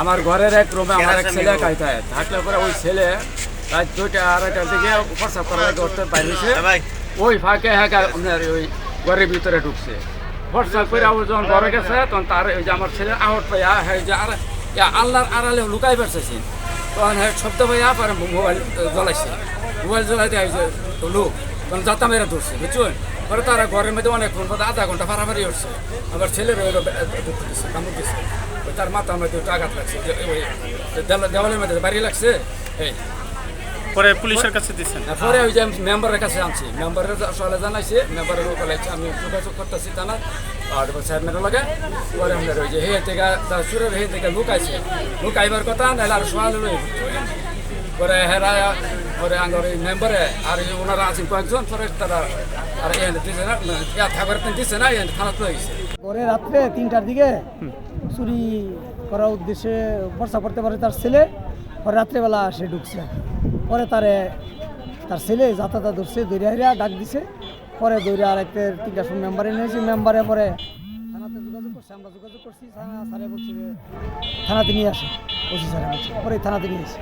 আমার ঘরের এক রুমে আমার এক ছেলে খাইতে থাকলে পরে ওই ছেলে রাত দুইটা আড়াইটার দিকে প্রসাব করার উঠতে পারিছে ওই ফাঁকে হ্যাঁ আপনার ওই ঘরের ভিতরে ঢুকছে। প্রসাব করে যখন ঘরে গেছে তখন তার ওই যে আমার ছেলে আহত পাইয়া হ্যাঁ যে আর আল্লাহর আড়ালে লুকাই পারছেন তখন হ্যাঁ শব্দ পাইয়া পরে মোবাইল জ্বলাইছে। মোবাইল জ্বলাইতে লোক। তখন যাতা মেরে ধরছে বুঝছেন? পরে তারা ঘরের মধ্যে অনেকক্ষণ পর আধা ঘণ্টা ফারাফারি উঠছে আমার ছেলের কামড় দিচ্ছে তার মাথার মধ্যে একটু আঘাত লাগছে দেওয়ালের মধ্যে বাড়ি লাগছে এই। পরে পুলিশের কাছে দিচ্ছেন আর পরে ওই যে মেম্বারের কাছে আনছি। মেম্বারের সকালে জানাইছে মেম্বারের বলেছে আমি যোগাযোগ করতেছি তা না আর চেয়ারম্যানের লগে পরে ওই যে হে থেকে তার সুরের হে থেকে লুকাইছে লুকাইবার কথা নাহলে আর লই পরে হেরা পরে আঙ্গর মেম্বারে আর ওনারা আছেন কয়েকজন পরে তারা আর এখানে দিছে না ইয়া থাকার দিছে না এখানে থানা লয়ে গেছে। পরে রাত্রে তিনটার দিকে চুরি করার উদ্দেশ্যে বর্ষা করতে পারে তার ছেলে পরে রাত্রেবেলা সে ঢুকছে। পরে তারে তার ছেলে যাতায়াত ধরছে দৈরা হিরা ডাক দিছে। পরে দৌড়ে আর একটা তিনটা সময় মেম্বারে নিয়েছি মেম্বারে পরে থানাতে যোগাযোগ করছি, আমরা যোগাযোগ করছি, থানা স্যারে বলছি থানাতে নিয়ে আসে। বলছি স্যারে পরে থানাতে নিয়ে এসে।